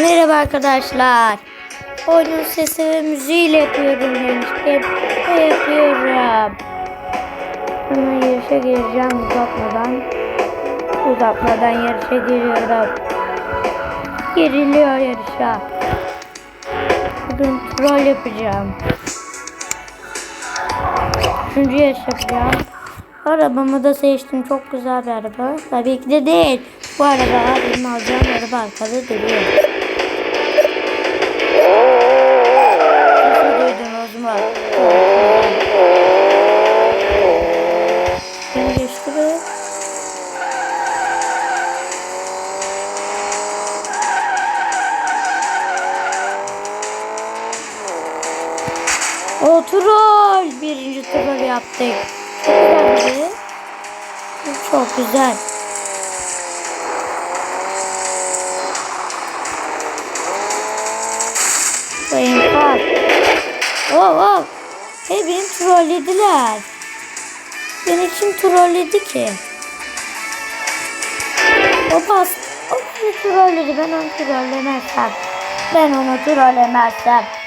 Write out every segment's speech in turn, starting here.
Merhaba arkadaşlar. Oyunun sesi ve müziğiyle yapıyorum demiştim. Ve yapıyorum. Hemen yarışa gireceğim uzatmadan. Uzatmadan yarışa giriyorum. Giriliyor yarışa. Bugün troll yapacağım. Üçüncü yarış yapacağım. Arabamı da seçtim. Çok güzel bir araba. Tabii ki de değil. Bu araba benim alacağım araba arkada duruyor. Yaptık. Çok güzeldi. Çok güzel. Sayın Park. Oh oh. Hey beni trollediler. Beni kim trolledi ki? O bas. O beni trolledi. Ben onu trollemezsem. Ben onu trollemezsem.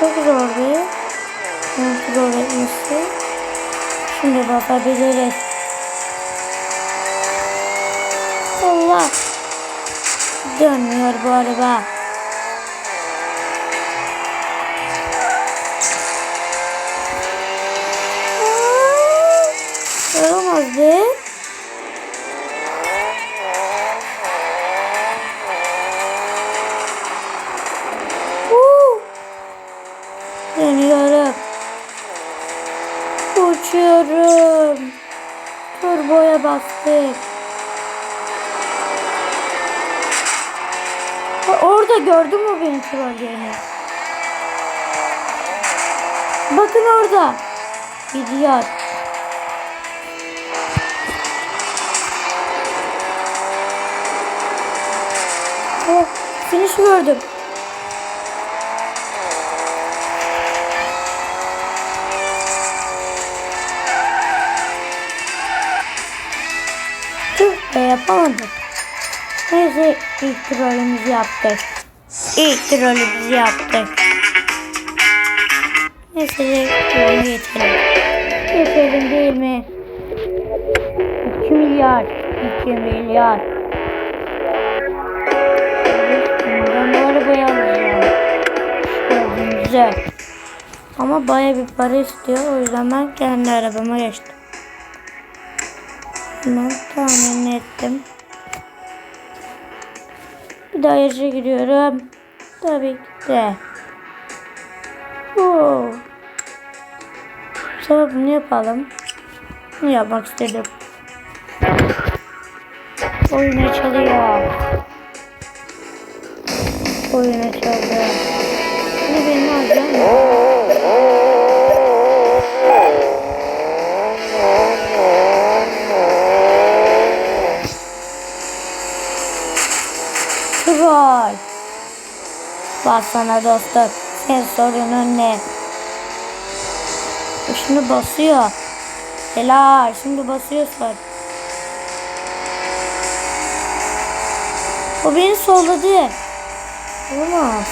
Çok zor bir kontrol etmesi. Şimdi bakabiliriz. Allah. Dönmüyor bu araba. Olamaz be. Dönüyorum. Uçuyorum. Turboya bastık. Orada gördün mü beni trolleyeni? Bakın orada. Gidiyor. Oh, finish gördüm. Yapamadım. Neyse ilk trolümüzü yaptık. İlk trolümüzü yaptık. Neyse trolü geçelim. Geçelim değil mi? 2 milyar. 2 milyar. Ben bu arabayı alacağım. Gördüğünüzde. Ama baya bir para istiyor. O yüzden ben kendi arabama geçtim. Ben tahmin ettim. Bir daha yarışa giriyorum. Tabii ki de. Oo. Sefer bunu yapalım. Bunu yapmak istedim. Oyun açılıyor. Oyun açıldı. Şimdi benim alacağım. Troll. Bak sana dostum. Sen sorunun ne? Şimdi basıyor. Helal. Şimdi basıyorsun. O beni solladı. Olmaz.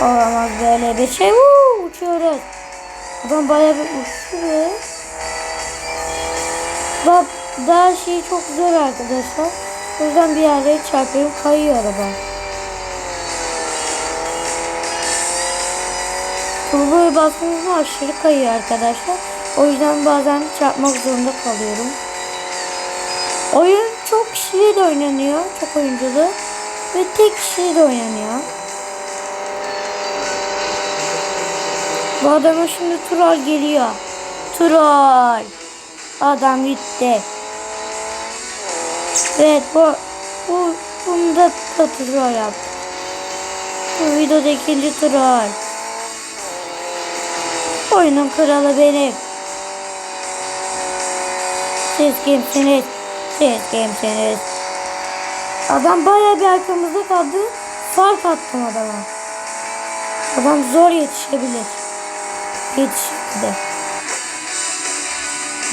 Olamaz böyle bir şey. Woo, uçuyoruz. Adam bayağı bir uçtu be. Bak daha şey çok zor arkadaşlar. O yüzden bir yerlere çarpıyorum kayıyor araba. Turboya bastığınızda aşırı kayıyor arkadaşlar. O yüzden bazen çarpmak zorunda kalıyorum. Oyun çok kişiyle oynanıyor. Çok oyunculu. Ve tek kişiyle oynanıyor. Bu adama şimdi troll geliyor. Troll. Adam gitti. Evet bu bu bunda da troll yaptı. Bu videoda ikinci troll. Oyunun kralı benim. Siz kimsiniz? Siz kimsiniz? Adam bayağı bir arkamızda kaldı. Fark attım adama. Adam zor yetişebilir. Yetişti.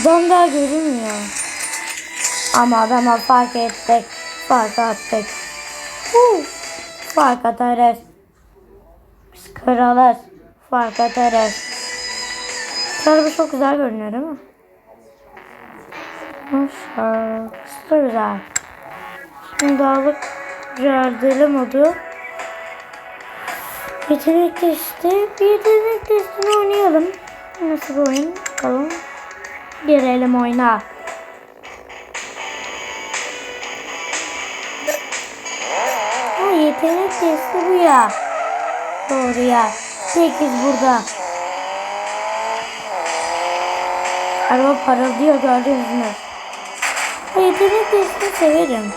Adam daha görünmüyor. Ama adama fark ettik. Fark attık. Huu. Fark atarız. Biz kralız. Fark atarız. Araba çok güzel görünüyor değil mi? Şarkısı da güzel. Şimdi dağlık mücadele modu. Yetenek testi. Bir yetenek testini oynayalım. Nasıl bir oyun? Bakalım. Girelim oyna. Ha, yetenek testi bu ya. Doğru ya. Sekiz burada. Araba parıldıyor gördünüz mü? Ha, yetenek testini severim.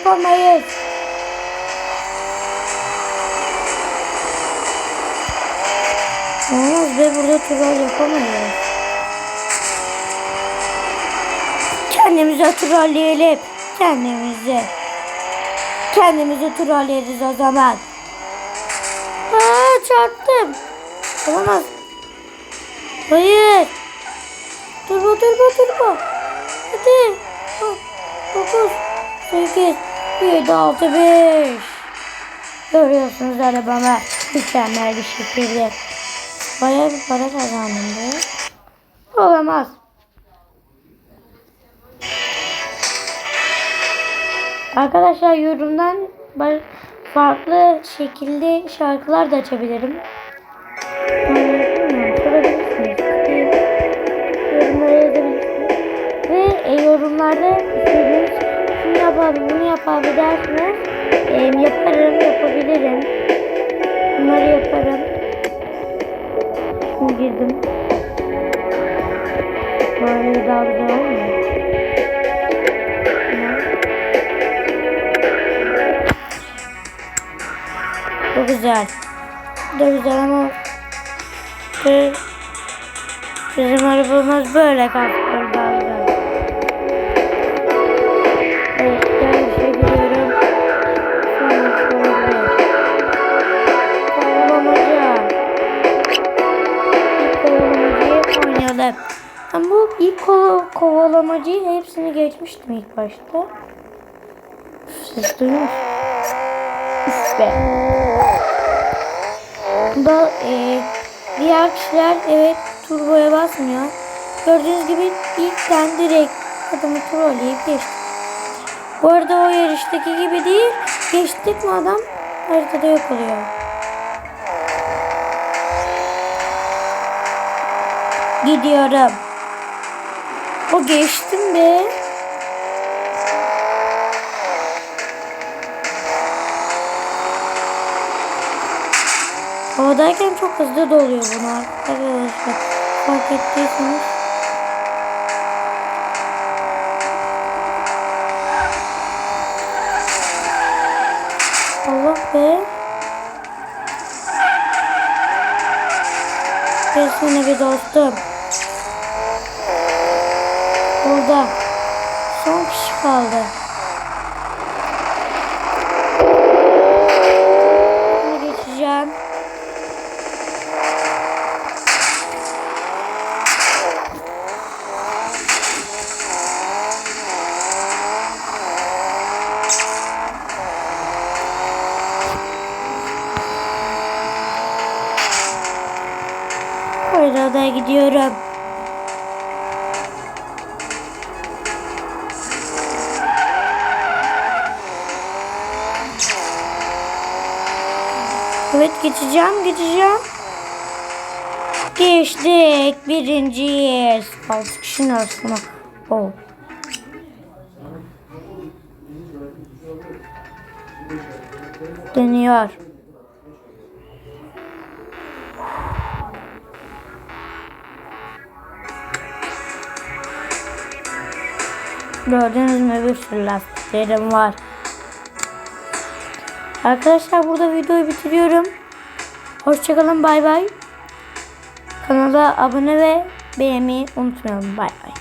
Yapamayız. Olmaz be burada troll yapamayız. Kendimize trolleyelim. Kendimizi. Kendimizi trolleriz o zaman. Aa çarptım. Olamaz. Hayır. Durma durma durma. Hadi. 9, 8, 7, 6, 5. Görüyorsunuz arabama mükemmel bir şekilde. Bayağı bir para kazandım be. Olamaz. Arkadaşlar yorumdan farklı şekilde şarkılar da açabilirim. Yorumlara yazabilirsiniz. Ve yorumlarda yapalım, bunu yapalım dersiniz. E, yaparım, yapabilirim. Bunları yaparım. Şimdi girdim. Böyle daha güzel olmuyor. Çok güzel. Çok güzel ama bu- bizim arabamız böyle kalkıyor Ben ilk kova, kovalamacıyı hepsini geçmiştim ilk başta. Siz duyuyor musunuz? Üf e, diğer kişiler evet turboya basmıyor. Gördüğünüz gibi ilkten direkt adamı trolleyip geçtik. Bu arada o yarıştaki gibi değil. Geçtik mi adam haritada yok oluyor. Gidiyorum. O geçtim be. Havadayken çok hızlı doluyor bunlar arkadaşlar. Fark ettiyseniz. Allah be. Gelsene bir dostum. Burada. Son kişi kaldı. Bunu geçeceğim. Orada gidiyorum. Evet geçeceğim geçeceğim. Geçtik birinciyiz. 6 kişinin arasına. Oh. Dönüyor. Gördünüz mü bir sürü lastiklerim var. Arkadaşlar burada videoyu bitiriyorum. Hoşçakalın bay bay. Kanala abone ve beğenmeyi unutmayalım. Bay bay.